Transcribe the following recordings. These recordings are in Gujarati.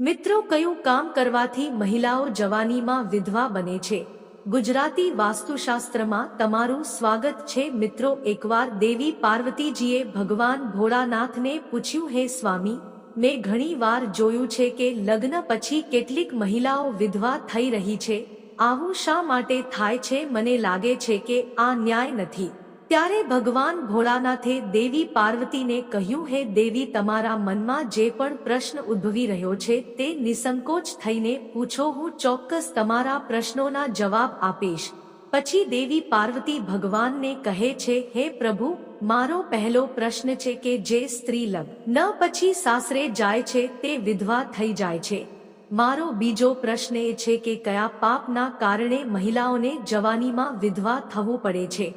મિત્રો કયું કામ કરવાથી મહિલાઓ જવાનીમાં વિધવા બને છે? ગુજરાતી વાસ્તુશાસ્ત્રમાં તમારું સ્વાગત છે મિત્રો એકવાર દેવી પાર્વતીજીએ ભગવાન ભોળાનાથને પૂછ્યું, હે સ્વામી, મેં ઘણી વાર જોયું છે કે લગ્ન પછી કેટલીક મહિલાઓ વિધવા થઈ રહી છે. આવું શા માટે થાય છે? મને લાગે છે કે આ ન્યાય નથી. ત્યારે ભગવાન ભોળાનાથે દેવી પાર્વતીને કહ્યું, હે દેવી, તમારા મનમાં જે પણ પ્રશ્ન ઉદ્ભવી રહ્યો છે તે નિસંકોચ થઈને પૂછો, હું ચોક્કસ તમારા પ્રશ્નોના જવાબ આપીશ. પછી દેવી પાર્વતી ભગવાનને કહે છે, હે પ્રભુ, મારો પહેલો પ્રશ્ન છે કે જે સ્ત્રી લગ્ન ન પછી સાસરે જાય છે તે વિધવા થઈ જાય છે. મારો બીજો પ્રશ્ન એ છે કે કયા પાપના કારણે મહિલાઓને જવાનીમાં વિધવા થવું પડે છે?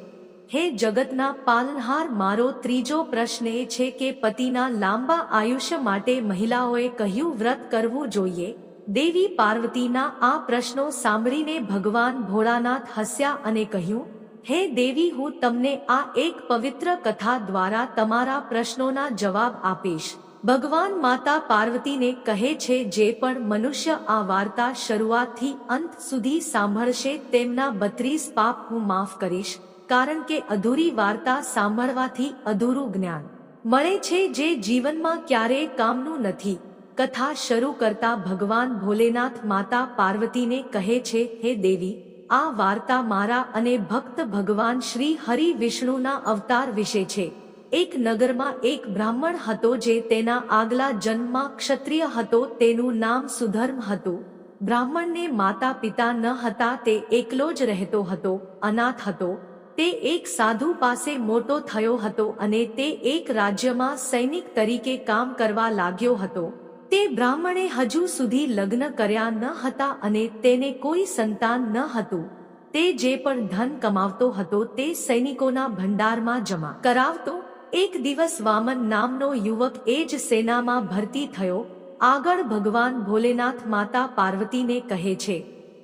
હે જગતના પાલનહાર, મારો ત્રીજો પ્રશ્ન એ છે કે પતિના લાંબા આયુષ્ય માટે મહિલાઓએ કહ્યું વ્રત કરવું જોઈએ? દેવી પાર્વતીના આ પ્રશ્નો સાંભળીને ભગવાન ભોળાનાથ હસ્યા અને કહ્યું, હે દેવી, હું તમને આ એક પવિત્ર કથા દ્વારા તમારા પ્રશ્નોના જવાબ આપીશ. ભગવાન માતા પાર્વતીને કહે છે, જે પણ મનુષ્ય આ વાર્તા શરૂઆતથી અંત સુધી સાંભળશે, તેમના બત્રીસ પાપ હું માફ કરીશ. કારણ કે અધૂરી વાર્તા સાંભળવાથી અધૂરું જ્ઞાન મળે છે જે જીવનમાં ક્યારેય કામનું નથી. કથા શરૂ કરતા ભગવાન ભોલેનાથ માતા પાર્વતીને કહે છે, હે દેવી, આ વાર્તા મારા અને ભક્ત ભગવાન શ્રી હરિ વિષ્ણુના અવતાર વિશે છે. એક નગરમાં એક બ્રાહ્મણ હતો જે તેના આગલા જન્મમાં ક્ષત્રિય હતો, તેનું નામ સુધર્મ હતું. બ્રાહ્મણને માતા પિતા ન હતા, તે એકલો જ રહેતો હતો, અનાથ હતો. તે એક સાધુ પાસે મોટો થયો હતો અને તે એક રાજ્યમાં સૈનિક તરીકે કામ કરવા લાગ્યો હતો. તે બ્રાહ્મણે હજુ સુધી લગ્ન કર્યા ન હતા અને તેને કોઈ સંતાન ન હતું. તે જે પણ ધન કમાવતો હતો તે સૈનિકોના ભંડારમાં જમા કરાવતો. એક દિવસ વામન નામનો યુવક એ જ સેનામાં ભરતી થયો. આગળ ભગવાન ભોલેનાથ માતા પાર્વતીને કહે છે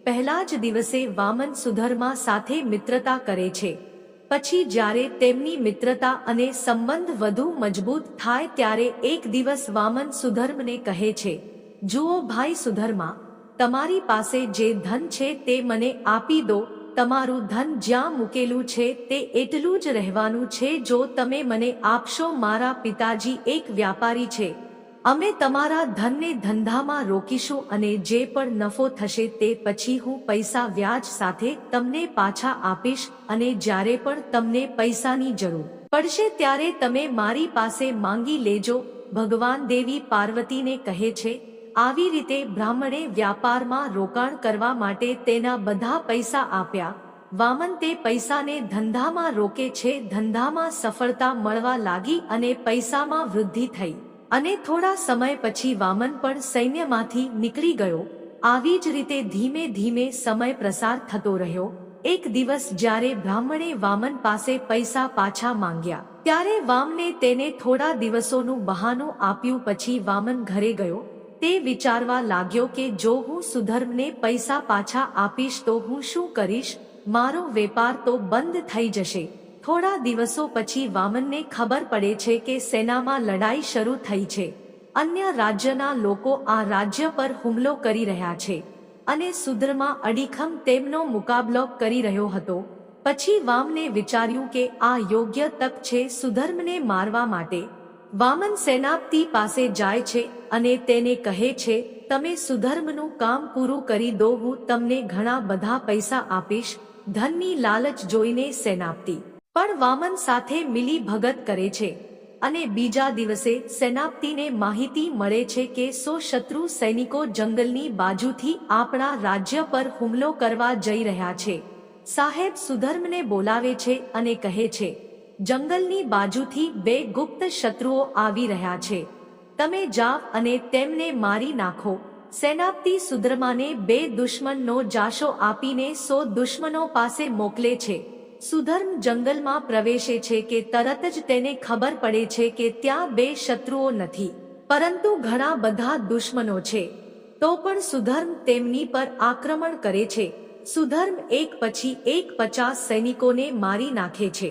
પહેલા જ દિવસે વામન સુધર્મા સાથે મિત્રતા કરે છે. પછી જ્યારે તેમની મિત્રતા અને સંબંધ વધુ મજબૂત થાય ત્યારે એક દિવસ વામન સુધર્મને કહે છે, જુઓ ભાઈ સુધર્મા, તમારી પાસે જે ધન છે તે મને આપી દો, તમારું ધન જ્યાં મૂકેલું છે તે એટલું જ રહેવાનું છે જો તમે મને આપશો મારા પિતાજી એક વ્યાપારી છે. અમે તમારા ધનને ધંધામાં રોકીશું અને જે પણ નફો થશે તે પછી હું પૈસા વ્યાજ સાથે તમને પાછા આપીશ અને જ્યારે પણ તમને પૈસાની જરૂર પડશે ત્યારે તમે મારી પાસે માંગી લેજો. ભગવાન દેવી પાર્વતીને કહે છે, આવી રીતે બ્રાહ્મણે વ્યાપારમાં રોકાણ કરવા માટે તેના બધા પૈસા આપ્યા. વામન તે પૈસાને ધંધામાં રોકે છે, ધંધામાં સફળતા મળવા લાગી અને પૈસામાં વૃદ્ધિ થઈ. અને થોડા સમય પછી વામન પણ સૈન્યમાંથી નીકળી ગયો. આવી જ રીતે ધીમે ધીમે સમય પ્રસાર થતો રહ્યો. એક દિવસ જ્યારે બ્રાહ્મણે વામન પાસે પૈસા પાછા માંગ્યા, ત્યારે વામને તેને થોડા દિવસોનું બહાનું આપ્યું પછી વામન ઘરે ગયો. તે વિચારવા લાગ્યો કે જો હું સુધર્મને પૈસા પાછા આપીશ તો હું શું કરીશ? મારો વેપાર તો બંધ થઈ જશે. થોડા દિવસો પછી વામનને ખબર પડે છે કે સેનામાં લડાઈ શરૂ થઈ છે. અન્ય રાજ્યના લોકો આ રાજ્ય પર હુમલો કરી રહ્યા છે અને સુદ્રમાં અડીખમ તેમનો મુકાબલો કરી રહ્યો હતો. પછી વામને વિચાર્યું કે આ યોગ્ય તક છે સુધર્મને મારવા માટે. વામન સેનાપતિ પાસે જાય છે અને તેને કહે છે, તમે સુધર્મનું કામ પૂરું કરી દો, હું તમને ઘણા બધા પૈસા આપીશ, ધનની લાલચ જોઈને સેનાપતિ પણ વામન સાથે મિલી ભગત કરે છે અને બીજા દિવસે સેનાપતિને માહિતી મળે છે કે સો શત્રુ સૈનિકો જંગલની બાજુથી આપણા રાજ્ય પર હુમલો કરવા જઈ રહ્યા છે. સાહેબ સુધર્મને બોલાવે છે અને કહે છે, જંગલની બાજુથી બે ગુપ્ત શત્રુઓ આવી રહ્યા છે. તમે જાવ અને તેમને મારી નાખો સેનાપતિ સુધર્માને બે દુશ્મનનો જાશો આપીને સો દુશ્મનો પાસે મોકલે છે. સુધર્મ જંગલમાં પ્રવેશે છે કે તરત જ તેને ખબર પડે છે કે ત્યાં બે શત્રુઓ નથી. પરંતુ ઘણા બધા દુશ્મનો છે. તો પણ સુધર્મ તેમની પર આક્રમણ કરે છે. સુધર્મ એક પછી એક પચાસ સૈનિકોને મારી નાખે છે.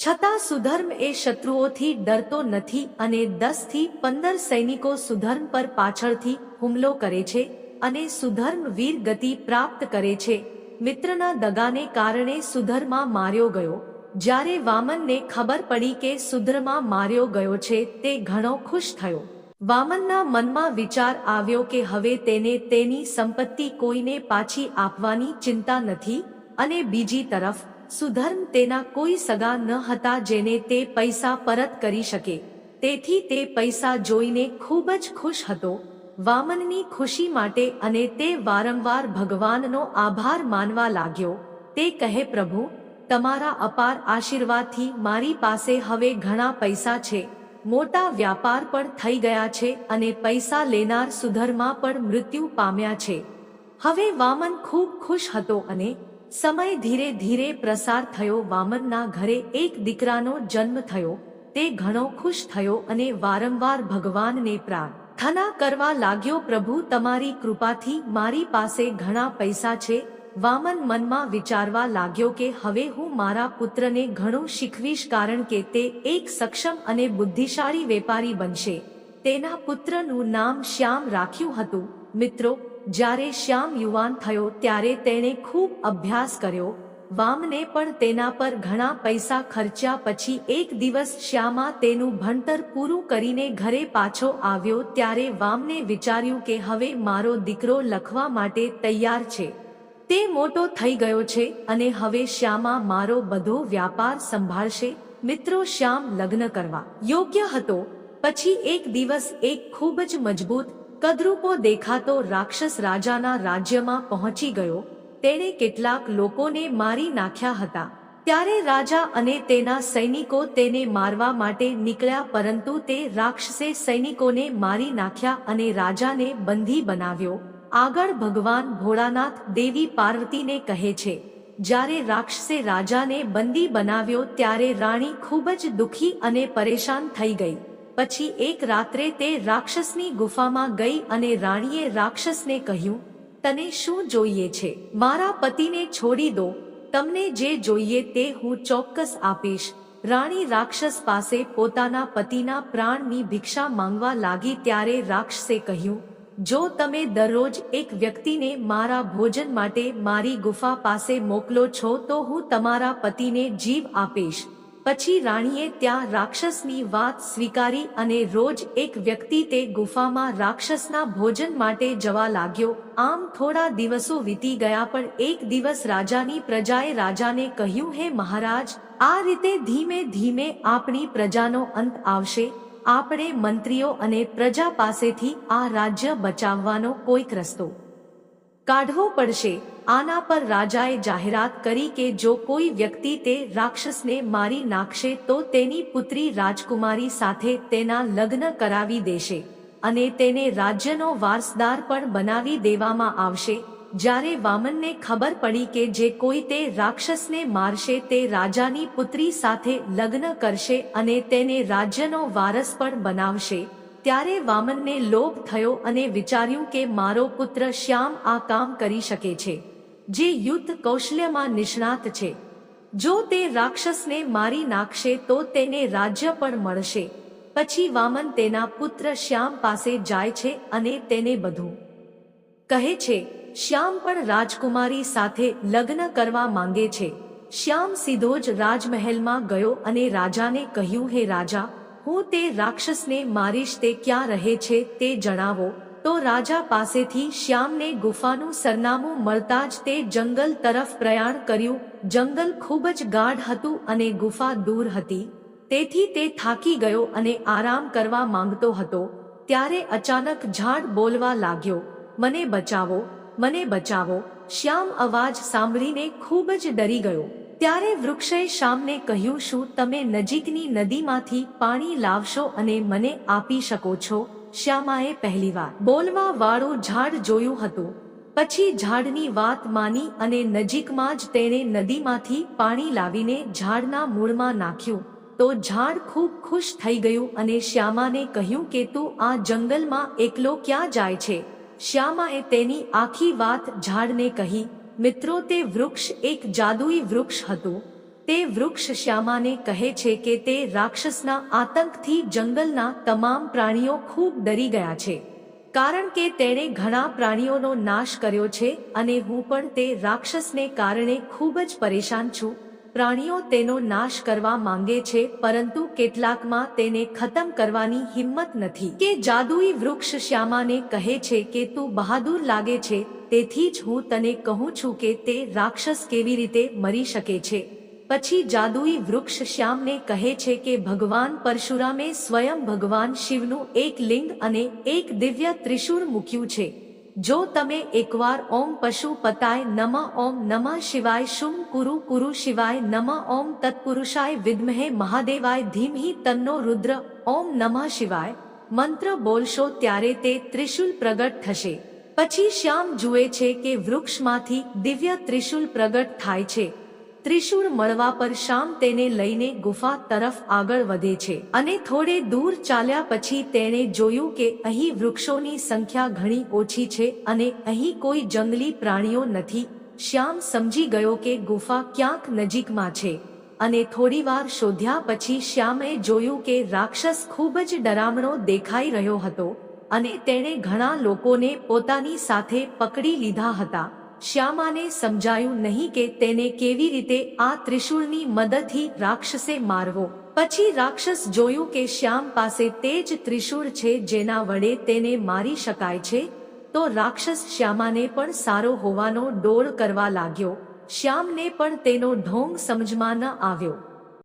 છતાં સુધર્મ એ શત્રુઓથી ડરતો નથી અને દસથી પંદર સૈનિકો સુધર્મ પર પાછળથી હુમલો કરે છે અને સુધર્મ વીર ગતિ પ્રાપ્ત કરે છે. મિત્રના દગાને કારણે સુધરમાં માર્યો ગયો. જ્યારે વામનને ખબર પડી કે સુધરમાં માર્યો ગયો છે, તે ઘણો ખુશ થયો. વામનના મનમાં વિચાર આવ્યો કે હવે તેને તેની સંપત્તિ કોઈને પાછી આપવાની ચિંતા નથી અને બીજી તરફ, સુધર્મ તેના કોઈ સગા ન હતા જેને તે પૈસા પરત કરી શકે. તેથી તે પૈસા જોઈને ખૂબ જ ખુશ હતો. વામનની ખુશી માટે અને તે વારંવાર ભગવાનનો આભાર માનવા લાગ્યો. તે કહે, પ્રભુ, તમારા અપાર આશીર્વાદથી મારી પાસે હવે ઘણા પૈસા છે. મોટા વ્યાપાર પણ થઈ ગયા છે અને પૈસા લેનાર સુધરમાં પણ મૃત્યુ પામ્યા છે. હવે વામન ખૂબ ખુશ હતો અને સમય ધીરે ધીરે પ્રસાર થયો. વામનના ઘરે એક દીકરાનો જન્મ થયો. તે ઘણો ખુશ થયો અને વારંવાર ભગવાનને પ્રાર્થના કરવા લાગ્યો, પ્રભુ, તમારી કૃપાથી મારી પાસે ઘણા પૈસા છે. વામન મનમાં વિચારવા લાગ્યો કે, હવે હું મારા પુત્રને ઘણું શીખવીશ કારણ કે તે એક સક્ષમ અને બુદ્ધિશાળી વેપારી બનશે. તેના પુત્રનું નામ શ્યામ રાખ્યું હતું. મિત્રો, જ્યારે શ્યામ યુવાન થયો, ત્યારે તેણે ખૂબ અભ્યાસ કર્યો. વામને પણ તેના પર ઘણા પૈસા ખર્ચ્યા પછી એક દિવસ શ્યામા તેનું ભણતર પૂરું કરીને ઘરે પાછો આવ્યો ત્યારે વામને વિચાર્યું કે હવે મારો દીકરો લખવા માટે તૈયાર છે. તે મોટો થઈ ગયો છે અને હવે શ્યામા મારો બધો વ્યાપાર સંભાળશે. મિત્રો, શ્યામ લગ્ન કરવા યોગ્ય હતો. પછી એક દિવસ એક ખૂબ જ મજબૂત, કદરૂપો દેખાતો રાક્ષસ રાજાના રાજ્યમાં પહોંચી ગયો. તેણે કેટલાક લોકોને મારી નાખ્યા હતા. ત્યારે રાજા અને તેના સૈનિકો તેને મારવા માટે નીકળ્યા, પરંતુ તે રાક્ષસે સૈનિકોને મારી નાખ્યા અને રાજાને બંધી બનાવ્યો. આગળ ભગવાન ભોળાનાથ દેવી પાર્વતીને કહે છે, જ્યારે રાક્ષસે રાજાને બંદી બનાવ્યો, ત્યારે રાણી ખૂબ જ દુખી અને પરેશાન થઈ ગઈ. પછી એક રાત્રે તે રાક્ષસની ગુફામાં ગઈ અને રાણીએ રાક્ષસને કહ્યું તને શું જોઈએ છે? મારા પતિને છોડી દો. તમને જે જોઈએ તે હું ચોક્કસ આપીશ. રાણી રાક્ષસ પાસે પોતાના પતિના પ્રાણની ભિક્ષા માંગવા લાગી ત્યારે રાક્ષસે કહ્યું, જો તમે દરરોજ એક વ્યક્તિને મારા ભોજન માટે મારી ગુફા પાસે મોકલો છો તો હું તમારા પતિને જીવ આપીશ. પછી રાણીએ ત્યાં રાક્ષસની વાત સ્વીકારી અને રોજ એક વ્યક્તિ તે ગુફામાં રાક્ષસના ભોજન માટે જવા લાગ્યો. આમ થોડા દિવસો વીતી ગયા પણ એક દિવસ રાજાની પ્રજાએ રાજાને કહ્યું, હે મહારાજ, આ રીતે ધીમે ધીમે આપણી પ્રજાનો અંત આવશે. આપણે મંત્રીઓ અને પ્રજા પાસેથી આ રાજ્ય બચાવવાનો કોઈક રસ્તો કાઢવો પડશે. આના પર રાજાએ જાહેરાત કરી કે જો કોઈ વ્યક્તિ તે રાક્ષસને મારી નાખશે તો તેની પુત્રી રાજકુમારી સાથે તેના લગ્ન કરાવી દેશે અને તેને રાજ્યનો વારસદાર પણ બનાવી દેવામાં આવશે. જ્યારે વામનને ખબર પડી કે જે કોઈ તે રાક્ષસને મારશે તે રાજાની પુત્રી સાથે લગ્ન કરશે અને તેને રાજ્યનો વારસ પણ બનાવશે. ત્યારે વામનને લોભ થયો અને વિચાર્યું કે મારો પુત્ર શ્યામ આ કામ કરી શકે છે, જે યુદ્ધ કૌશલ્યમાં નિષ્ણાત છે. જો તે રાક્ષસને મારી નાખશે તો તેને રાજ્ય પણ મળશે. પછી વામન તેના પુત્ર શ્યામ પાસે જાય છે અને તેને બધું કહે છે. શ્યામ પણ રાજકુમારી સાથે લગ્ન કરવા માંગે છે. શ્યામ સીધો જ રાજમહેલમાં ગયો અને રાજાને કહ્યું, હે રાજા હું તે રાક્ષસને મારીશ તે ક્યાં રહે છે તે જણાવો. તો રાજા પાસેથી શ્યામને ગુફાનું સરનામું મળતા જ તે જંગલ તરફ પ્રયાણ કર્યું. જંગલ ખૂબ જ ગાઢ હતું અને ગુફા દૂર હતી. તેથી તે થાકી ગયો અને આરામ કરવા માંગતો હતો. ત્યારે અચાનક ઝાડ બોલવા લાગ્યો. મને બચાવો મને બચાવો. શ્યામ અવાજ સાંભળીને ખૂબ જ ડરી ગયો. ત્યારે વૃક્ષે શ્યામને કહ્યું, શું તમે નજીકની નદીમાંથી પાણી લાવશો અને મને આપી શકો છો? શ્યામાએ પહેલીવાર બોલવા વાળું ઝાડ જોયું હતું. પછી ઝાડની વાત માની અને નજીકમાં જ તેણે નદીમાંથી પાણી લાવીને ઝાડના મૂળમાં નાખ્યું. તો ઝાડ ખૂબ ખુશ થઈ ગયું અને શ્યામાને કહ્યું કે, તું આ જંગલમાં એકલો ક્યાં જાય છે? શ્યામાએ તેની આખી વાત ઝાડને કહી. મિત્રો, તે વૃક્ષ એક જાદુઈ વૃક્ષ હતું. તે વૃક્ષ શ્યામાને કહે છે કે તે રાક્ષસના આતંકથી જંગલના તમામ પ્રાણીઓ ખૂબ ડરી ગયા છે. કારણ કે તેણે ઘણા પ્રાણીઓનો નાશ કર્યો છે અને હું પણ તે રાક્ષસને કારણે ખૂબ જ પરેશાન છું. પ્રાણીઓ તેનો નાશ કરવા માંગે છે, પરંતુ કેટલાકમાં તેને ખતમ કરવાની હિંમત નથી. કે જાદુઈ વૃક્ષ શ્યામાને કહે છે કે, તું બહાદુર લાગે છે, તેથી જ હું તને કહું છું કે તે રાક્ષસ કેવી રીતે મરી શકે છે. પછી જાદુઈ વૃક્ષ શ્યામને કહે છે કે, ભગવાન પરશુરામે સ્વયં ભગવાન શિવનું એક લિંગ અને એક દિવ્ય ત્રિશૂળ મૂક્યું છે. જો તમે એકવાર ઓમ પશુ પતાય નમ ઓમ નમઃ શિવાય શુમ કુરુ કુરુ શિવાય નમ ઓમ તત્પુરુષાય વિદ્મહે મહાદેવાય ધીમહી તન્નો રુદ્ર ઓમ નમઃ શિવાય. મંત્ર બોલશો ત્યારે તે ત્રિશુલ પ્રગટ થશે. પછી શ્યામ જુએ છે કે વૃક્ષમાંથી દિવ્ય ત્રિશુલ પ્રગટ થાય છે. ત્રિશૂળ મળવા પર શ્યામ તેને લઈને ગુફા તરફ આગળ વધે છે અને થોડે દૂર ચાલ્યા પછી તેણે જોયું કે અહીં વૃક્ષોની સંખ્યા ઘણી ઓછી છે અને અહીં કોઈ જંગલી પ્રાણીઓ નથી. શ્યામ સમજી ગયો કે ગુફા ક્યાંક નજીકમાં છે અને થોડીવાર શોધ્યા પછી શ્યામે જોયું કે રાક્ષસ ખૂબ જ ડરામણો દેખાઈ રહ્યો હતો અને તેણે ઘણા લોકોને પોતાની સાથે પકડી લીધા હતા. શ્યામાને સમજાયું નહીં કે તેને કેવી રીતે આ ત્રિશૂળની મદદથી રાક્ષસે મારવો. પછી રાક્ષસ જોયું કે શ્યામ પાસે તે જ ત્રિશૂળ છે જેના વડે તેને મારી શકાય છે, તો રાક્ષસ શ્યામાને પણ સારો હોવાનો ડોળ કરવા લાગ્યો. શ્યામને પણ તેનો ઢોંગ સમજમાં ન આવ્યો.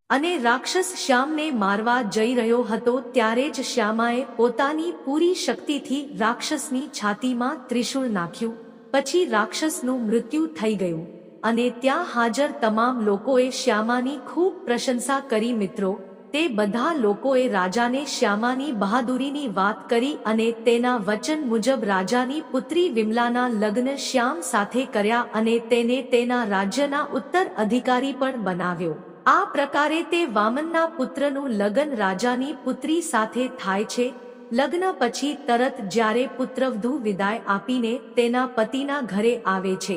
અને રાક્ષસ શ્યામને મારવા જઈ રહ્યો હતો ત્યારે જ શ્યામાએ પોતાની પૂરી શક્તિથી રાક્ષસની છાતીમાં ત્રિશૂળ નાખ્યું. પછી રાક્ષસનું મૃત્યુ થઈ ગયું. અને ત્યાં હાજર તમામ લોકોએ શ્યામાની ખૂબ પ્રશંસા કરી મિત્રો, તે બધા લોકોએ રાજાને શ્યામાની બહાદુરીની વાત કરી અને તેના વચન મુજબ રાજાની પુત્રી વિમલાના લગ્ન શ્યામ સાથે કર્યા અને તેને તેના રાજ્યના ઉત્તર અધિકારી પણ બનાવ્યો. આ પ્રકારે તે વામનના પુત્રનું લગ્ન રાજાની પુત્રી સાથે થાય છે લગ્ન પછી તરત જ્યારે પુત્રવધુ વિદાય આપીને તેના પતિના ઘરે આવે છે,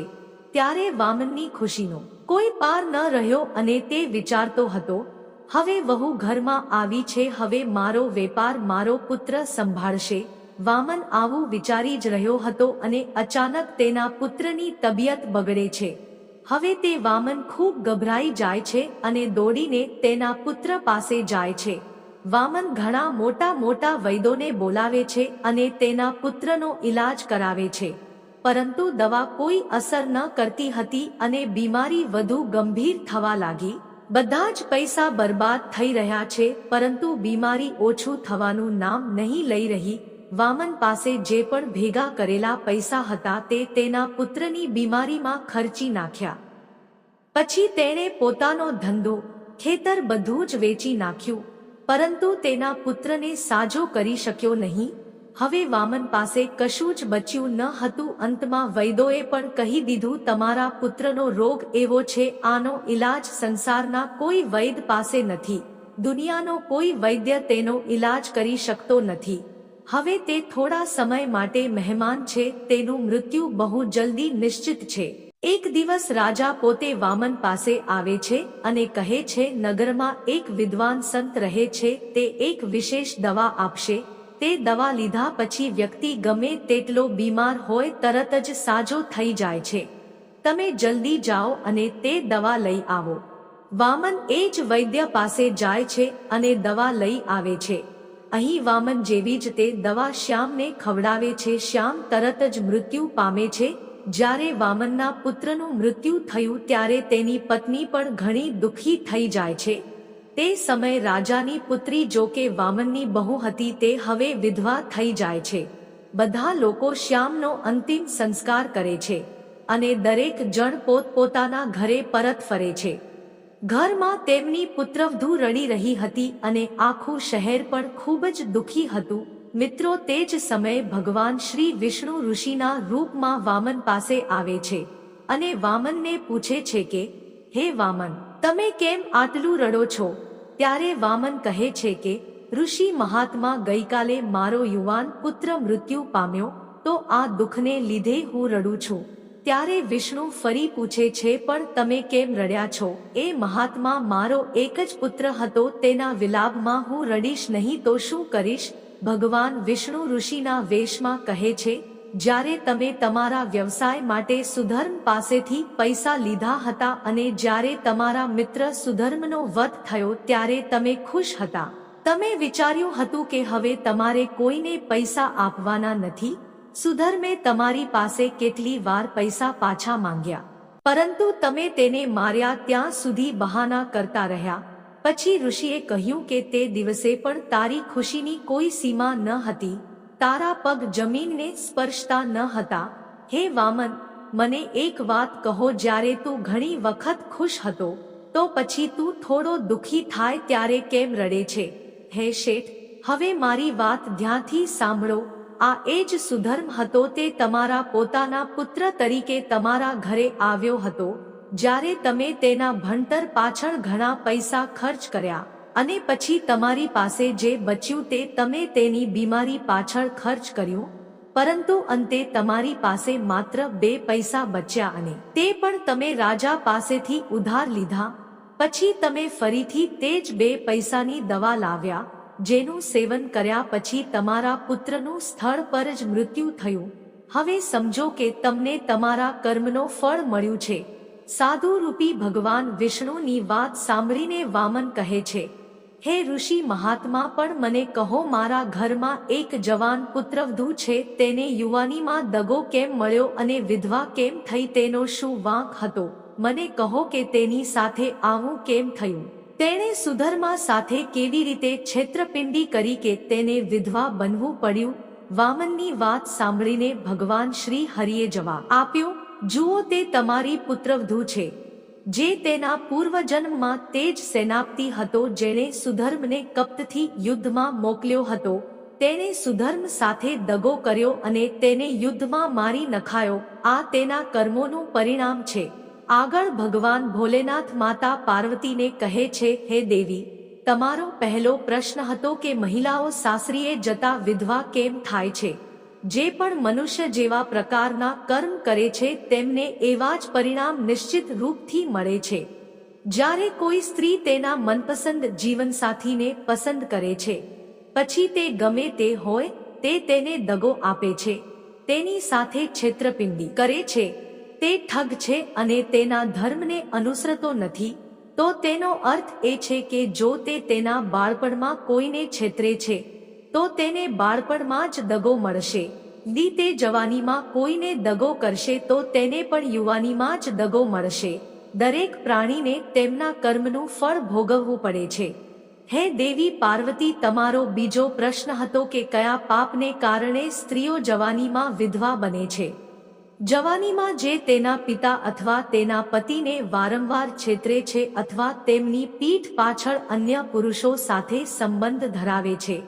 ત્યારે વામનની ખુશીનો કોઈ પાર ન રહ્યો અને તે વિચારતો હતો, હવે વહુ ઘરમાં આવી છે, હવે મારો વેપાર મારો પુત્ર સંભાળશે. વામન આવું વિચારી જ રહ્યો હતો અને અચાનક તેના પુત્રની તબિયત બગડે છે. હવે તે વામન ખૂબ ગભરાઈ જાય છે અને દોડીને તેના પુત્ર પાસે જાય છે. વામન ઘણા મોટા મોટા વૈદોને બોલાવે છે અને તેના પુત્રનો ઈલાજ કરાવે છે. પરંતુ દવા કોઈ અસર ન કરતી હતી અને બીમારી વધુ ગંભીર થવા લાગી. બધા જ પૈસા બરબાદ થઈ રહ્યા છે, પરંતુ બીમારી ઓછું થવાનું નામ નહીં લઈ રહી. વામન પાસે જે પણ ભેગા કરેલા પૈસા હતા તે તેના પુત્રની બીમારીમાં ખર્ચી નાખ્યા. પછી તેણે પોતાનો ધંધો ખેતર બધું જ વેચી નાખ્યું. પરંતુ તેના પુત્રને સાજો કરી શક્યો નહીં. હવે વામન પાસે કશું જ બચ્યું ન હતું. અંતમાં વૈદોએ પણ કહી દીધું, તમારા પુત્રનો રોગ એવો છે, આનો ઈલાજ સંસારના કોઈ વૈદ પાસે નથી. દુનિયાનો કોઈ વૈદ્ય તેનો ઈલાજ કરી શકતો નથી. હવે તે થોડા સમય માટે મહેમાન છે, તેનું મૃત્યુ બહુ જલ્દી નિશ્ચિત છે. એક દિવસ રાજા પોતે વામન પાસે આવે છે અને કહે છે, નગરમાં એક વિદ્વાન સંત રહે છે, તે એક વિશેષ દવા આપશે. તે દવા લીધા પછી વ્યક્તિ ગમે તેટલો બીમાર હોય તરત જ સાજો થઈ જાય છે. તમે જલ્દી જાઓ અને તે દવા લઈ આવો. વામન એ જ વૈદ્ય પાસે જાય છે અને દવા લઈ આવે છે. અહીં વામન જેવી જ તે દવા શ્યામને ખવડાવે છે, શ્યામ તરત જ મૃત્યુ પામે છે જ્યારે વામનના પુત્રનું મૃત્યુ થયું ત્યારે તેની પત્ની પણ ઘણી દુઃખી થઈ જાય છે. તે સમયે રાજાની પુત્રી જો કે વામનની બહુ હતી તે હવે વિધવા થઈ જાય છે. બધા લોકો શ્યામનો અંતિમ સંસ્કાર કરે છે અને દરેક જણ પોતપોતાના ઘરે પરત ફરે છે. ઘરમાં તેમની પુત્રવધુ રડી રહી હતી અને આખું શહેર પણ ખૂબ જ દુઃખી હતું. મિત્રો, તે જ સમયે ભગવાન શ્રી વિષ્ણુ ઋષિના રૂપમાં વામન પાસે આવે છે અને વામનને પૂછે છે કે, હે વામન, તમે કેમ આટલું રડો છો? ત્યારે વામન કહે છે કે, ઋષિ મહાત્મા ગઈકાલે મારો યુવાન પુત્ર મૃત્યુ પામ્યો, તો આ દુઃખને લીધે હું રડું છું. ત્યારે વિષ્ણુ ફરી પૂછે છે, પણ તમે કેમ રડ્યા છો? એ મહાત્મા મારો એક જ પુત્ર હતો, તેના વિલાપમાં હું રડીશ નહીં, તો શું કરીશ? ભગવાન વિષ્ણુ ઋષિના વેશમાં કહે છે, જ્યારે તમે તમારા વ્યવસાય માટે સુધર્મ પાસેથી પૈસા લીધા હતા અને જ્યારે તમારા મિત્ર સુધર્મનો વધ થયો ત્યારે તમે ખુશ હતા. તમે વિચાર્યું હતું કે હવે તમારે કોઈને પૈસા આપવાના નથી. સુધર્મે તમારી પાસે કેટલી વાર પૈસા પાછા માંગ્યા. પરંતુ તમે તેને માર્યા ત્યાં સુધી બહાના કરતા રહ્યા. પછી ઋષિએ કહ્યું કે તે દિવસે પણ તારી ખુશીની કોઈ સીમા ન હતી. તારા પગ જમીનને સ્પર્શતા ન હતા. હે વામન, મને એક વાત કહો, જ્યારે તું ઘણી વખત ખુશ હતો, તો પછી તું થોડો દુખી થાય ત્યારે કેમ રડે છે? હે શેઠ, હવે મારી વાત ધ્યાનથી સાંભળો. આ એ જ સુધર્મ હતો તે તમારા પોતાના પુત્ર તરીકે તમારા ઘરે આવ્યો હતો. જ્યારે તમે તેના ભણતર પાછળ ઘણા પૈસા ખર્ચ કર્યા અને પછી તમારી પાસે જે બચ્યું તે તમે તેની બીમારી પાછળ ખર્ચ કર્યું, પરંતુ અંતે તમારી પાસે માત્ર બે પૈસા બચ્યા અને તે પણ તમે રાજા પાસેથી ઉધાર લીધા, પછી તમે ફરીથી તે જ બે પૈસાની દવા લાવ્યા, જેનું સેવન કર્યા પછી તમારા પુત્રનું સ્થળ પર જ મૃત્યુ થયું. હવે સમજો કે તમને તમારા કર્મનો ફળ મળ્યું છે. સાધુ રૂપી ભગવાન વિષ્ણુની વાત સાંભળીને વામન કહે છે, હે ઋષિ મહાત્મા, પણ મને કહો, મારા ઘરમાં એક જવાન પુત્રવધુ છે, તેને યુવાનીમાં દગો કેમ મળ્યો અને વિધવા કેમ થઈ, તેનો શું વાંક હતો? મને કહો કે તેની સાથે આવું કેમ થયું? તેણે સુધર્મા સાથે કેવી રીતે છેતરપિંડી કરી કે તેને વિધવા બનવું પડ્યું? વામનની વાત સાંભળીને ભગવાન શ્રી હરિએ જવાબ આપ્યો જુઓ તે તમારી પુત્રવધુ છે, જે તેના પૂર્વજન્મમાં તે જ સેનાપતિ હતો જેણે સુધર્મને કપ્તથી યુદ્ધમાં મોકલ્યો હતો. તેણે સુધર્મ સાથે દગો કર્યો અને તેને યુદ્ધમાં મારી નખાયો. આ તેના કર્મોનું પરિણામ છે. આગળ ભગવાન ભોલેનાથ માતા પાર્વતીને કહે છે, હે દેવી, તમારો પહેલો પ્રશ્ન હતો કે મહિલાઓ સાસરીએ જતા વિધવા કેમ થાય છે? જે પણ મનુષ્ય જેવા પ્રકારના કર્મ કરે છે, તેમને એવા જ પરિણામ નિશ્ચિત રૂપથી મળે છે. જ્યારે કોઈ સ્ત્રી તેના મનપસંદ જીવનસાથીને પસંદ કરે છે, પછી તે ગમે તે હોય, તે તેને દગો આપે છે. તેની સાથે છેતરપિંડી કરે છે. તે ઠગ છે અને તેના ધર્મને અનુસરતો નથી. તો તેનો અર્થ એ છે કે જો તે તેના બાળપણમાં કોઈને છેતરે છે તો તેને બાળપણમાં જ દગો મળશે. દી તે જવાનીમાં કોઈને દગો કરશે તો તેને પણ યુવાનીમાં જ દગો મળશે. દરેક પ્રાણીને તેમના કર્મનું ફળ ભોગવવું પડે છે. હે દેવી પાર્વતી, તમારો બીજો પ્રશ્ન હતો કે કયા પાપને કારણે સ્ત્રીઓ જવાનીમાં વિધવા બને છે? જવાનીમાં જે તેના પિતા અથવા તેના પતિને વારંવાર છેતરે છે અથવા તેમની પીઠ પાછળ અન્ય પુરુષો સાથે સંબંધ ધરાવે છે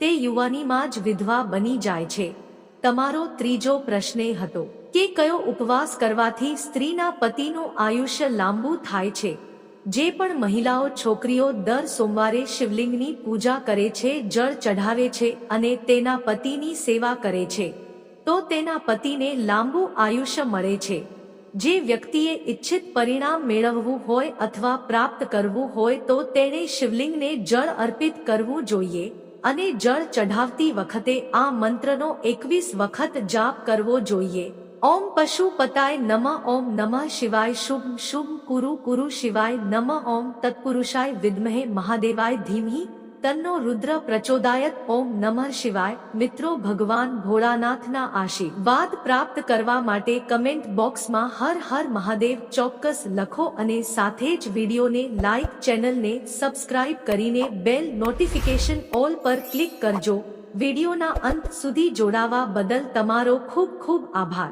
તે યુવાનીમાં જ વિધવા બની જાય છે. તમારો ત્રીજો પ્રશ્ન હતો કે કયો ઉપવાસ કરવાથી સ્ત્રીના પતિનું આયુષ્ય લાંબુ થાય છે? જે પણ મહિલાઓ છોકરીઓ દર સોમવારે શિવલિંગની પૂજા કરે છે, જળ ચઢાવે છે અને તેના પતિની સેવા કરે છે, તો તેના પતિને લાંબુ આયુષ્ય મળે છે. જે વ્યક્તિએ ઈચ્છિત પરિણામ મેળવવું હોય અથવા પ્રાપ્ત કરવું હોય તો તેણે શિવલિંગને જળ અર્પિત કરવું જોઈએ. અને જળ ચઢાવતી વખતે આ મંત્રનો એકવીસ વખત જાપ કરવો જોઈએ. ઓમ પશુ પતાય નમ ઓમ નમઃ શિવાય શુભ શુભ કુરુ કુરુ શિવાય નમ ઓમ તત્પુરુષાય વિદ્મહે મહાદેવાય ધીમહી તન્નો રુદ્ર પ્રચોદાયત ઓમ નમઃ શિવાય. મિત્રો, ભગવાન ભોળાનાથના આશીર્વાદ પ્રાપ્ત કરવા માટે કમેન્ટ બોક્સમાં હર હર મહાદેવ ચોક્કસ લખો અને સાથે જ વિડીયોને લાઈક ચેનલને સબસ્ક્રાઇબ કરીને બેલ નોટિફિકેશન ઓલ પર ક્લિક કરજો. વિડીયોના અંત સુધી જોડાવા બદલ તમારો ખૂબ ખૂબ આભાર.